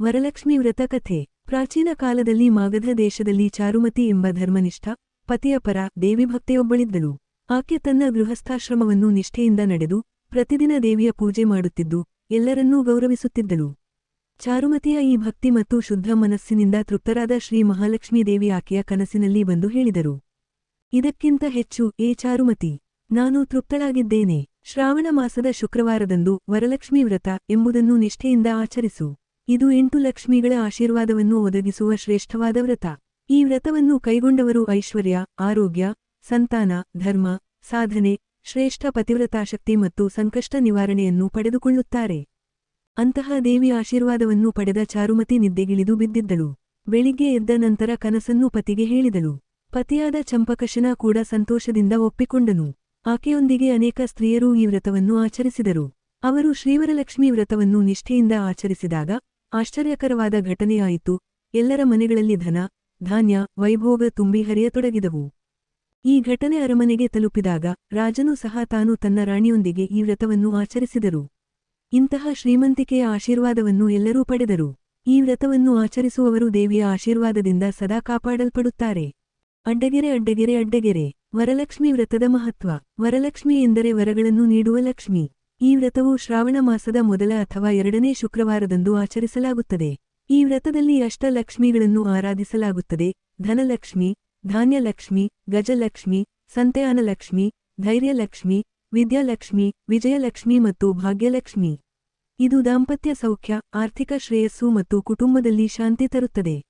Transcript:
ವರಲಕ್ಷ್ಮಿ ವ್ರತ ಕಥೆ ಪ್ರಾಚೀನ ಕಾಲದಲ್ಲಿ ಮಾಗಧ ದೇಶದಲ್ಲಿ ಚಾರುಮತಿ ಎಂಬ ಧರ್ಮನಿಷ್ಠ, ಪತಿಯ ಪರ ದೇವಿಭಕ್ತೆಯೊಬ್ಬಳಿದ್ದಳು ಆಕೆ ತನ್ನ ಗೃಹಸ್ಥಾಶ್ರಮವನ್ನು ನಿಷ್ಠೆಯಿಂದ ನಡೆದು, ಪ್ರತಿದಿನ ದೇವಿಯ ಪೂಜೆ ಮಾಡುತ್ತಿದ್ದು, ಎಲ್ಲರನ್ನೂ ಗೌರವಿಸುತ್ತಿದ್ದಳು. ಚಾರುಮತಿಯ ಈ ಭಕ್ತಿ ಮತ್ತು ಶುದ್ಧ ಮನಸ್ಸಿನಿಂದ ತೃಪ್ತರಾದ ಶ್ರೀ ಮಹಾಲಕ್ಷ್ಮೀ ದೇವಿ ಆಕೆಯ ಕನಸಿನಲ್ಲಿ ಬಂದು ಹೇಳಿದರು. ಇದಕ್ಕಿಂತ ಹೆಚ್ಚು ಏ ಚಾರುಮತಿ, ನಾನು ತೃಪ್ತಳಾಗಿದ್ದೇನೆ. ಶ್ರಾವಣ ಮಾಸದ ಶುಕ್ರವಾರದಂದು ವರಲಕ್ಷ್ಮೀ ವ್ರತ ಎಂಬುದನ್ನು ನಿಷ್ಠೆಯಿಂದ ಆಚರಿಸು. ಇದು ಎಂಟು ಲಕ್ಷ್ಮಿಗಳ ಆಶೀರ್ವಾದವನ್ನು ಒದಗಿಸುವ ಶ್ರೇಷ್ಠವಾದ ವ್ರತ. ಈ ವ್ರತವನ್ನು ಕೈಗೊಂಡವರು ಐಶ್ವರ್ಯ, ಆರೋಗ್ಯ, ಸಂತಾನ, ಧರ್ಮ, ಸಾಧನೆ, ಶ್ರೇಷ್ಠ ಪತಿವ್ರತಾಶಕ್ತಿ ಮತ್ತು ಸಂಕಷ್ಟ ನಿವಾರಣೆಯನ್ನು ಪಡೆದುಕೊಳ್ಳುತ್ತಾರೆ. ಅಂತಹ ದೇವಿ ಆಶೀರ್ವಾದವನ್ನು ಪಡೆದ ಚಾರುಮತಿ ನಿದ್ದೆಗಿಳಿದು ಬಿದ್ದಿದ್ದಳು. ಬೆಳಿಗ್ಗೆ ಎದ್ದ ನಂತರ ಕನಸನ್ನು ಪತಿಗೆ ಹೇಳಿದಳು. ಪತಿಯಾದ ಚಂಪಕಶನ ಕೂಡ ಸಂತೋಷದಿಂದ ಒಪ್ಪಿಕೊಂಡನು. ಆಕೆಯೊಂದಿಗೆ ಅನೇಕ ಸ್ತ್ರೀಯರೂ ಈ ವ್ರತವನ್ನು ಆಚರಿಸಿದರು. ಅವರು ಶ್ರೀವರಲಕ್ಷ್ಮಿ ವ್ರತವನ್ನು ನಿಷ್ಠೆಯಿಂದ ಆಚರಿಸಿದಾಗ ಆಶ್ಚರ್ಯಕರವಾದ ಘಟನೆಯಾಯಿತು. ಎಲ್ಲರ ಮನೆಗಳಲ್ಲಿ ಧನ, ಧಾನ್ಯ, ವೈಭೋಗ ತುಂಬಿ ಹರಿಯತೊಡಗಿದವು. ಈ ಘಟನೆ ಅರಮನೆಗೆ ತಲುಪಿದಾಗ ರಾಜನು ಸಹ ತಾನು ತನ್ನ ರಾಣಿಯೊಂದಿಗೆ ಈ ವ್ರತವನ್ನು ಆಚರಿಸಿದರು. ಇಂತಹ ಶ್ರೀಮಂತಿಕೆಯ ಆಶೀರ್ವಾದವನ್ನು ಎಲ್ಲರೂ ಪಡೆದರು. ಈ ವ್ರತವನ್ನು ಆಚರಿಸುವವರು ದೇವಿಯ ಆಶೀರ್ವಾದದಿಂದ ಸದಾ ಕಾಪಾಡಲ್ಪಡುತ್ತಾರೆ. ಅಡ್ಡಗೆರೆ ಅಡ್ಡಗೆರೆ ಅಡ್ಡಗೆರೆ, ವರಲಕ್ಷ್ಮಿ ವ್ರತದ ಮಹತ್ವ. ವರಲಕ್ಷ್ಮಿ ಎಂದರೆ ವರಗಳನ್ನು ನೀಡುವ ಲಕ್ಷ್ಮಿ. ಈ ವ್ರತವು ಶ್ರಾವಣ ಮಾಸದ ಮೊದಲ ಅಥವಾ ಎರಡನೇ ಶುಕ್ರವಾರದಂದು ಆಚರಿಸಲಾಗುತ್ತದೆ. ಈ ವ್ರತದಲ್ಲಿ ಅಷ್ಟಲಕ್ಷ್ಮಿಗಳನ್ನು ಆರಾಧಿಸಲಾಗುತ್ತದೆ. ಧನಲಕ್ಷ್ಮಿ, ಧಾನ್ಯಲಕ್ಷ್ಮಿ, ಗಜಲಕ್ಷ್ಮಿ, ಸಂತೆಯಾನಲಕ್ಷ್ಮಿ, ಧೈರ್ಯಲಕ್ಷ್ಮಿ, ವಿದ್ಯಾಲಕ್ಷ್ಮಿ, ವಿಜಯಲಕ್ಷ್ಮಿ ಮತ್ತು ಭಾಗ್ಯಲಕ್ಷ್ಮಿ. ಇದು ದಾಂಪತ್ಯ ಸೌಖ್ಯ, ಆರ್ಥಿಕ ಶ್ರೇಯಸ್ಸು ಮತ್ತು ಕುಟುಂಬದಲ್ಲಿ ಶಾಂತಿ ತರುತ್ತದೆ.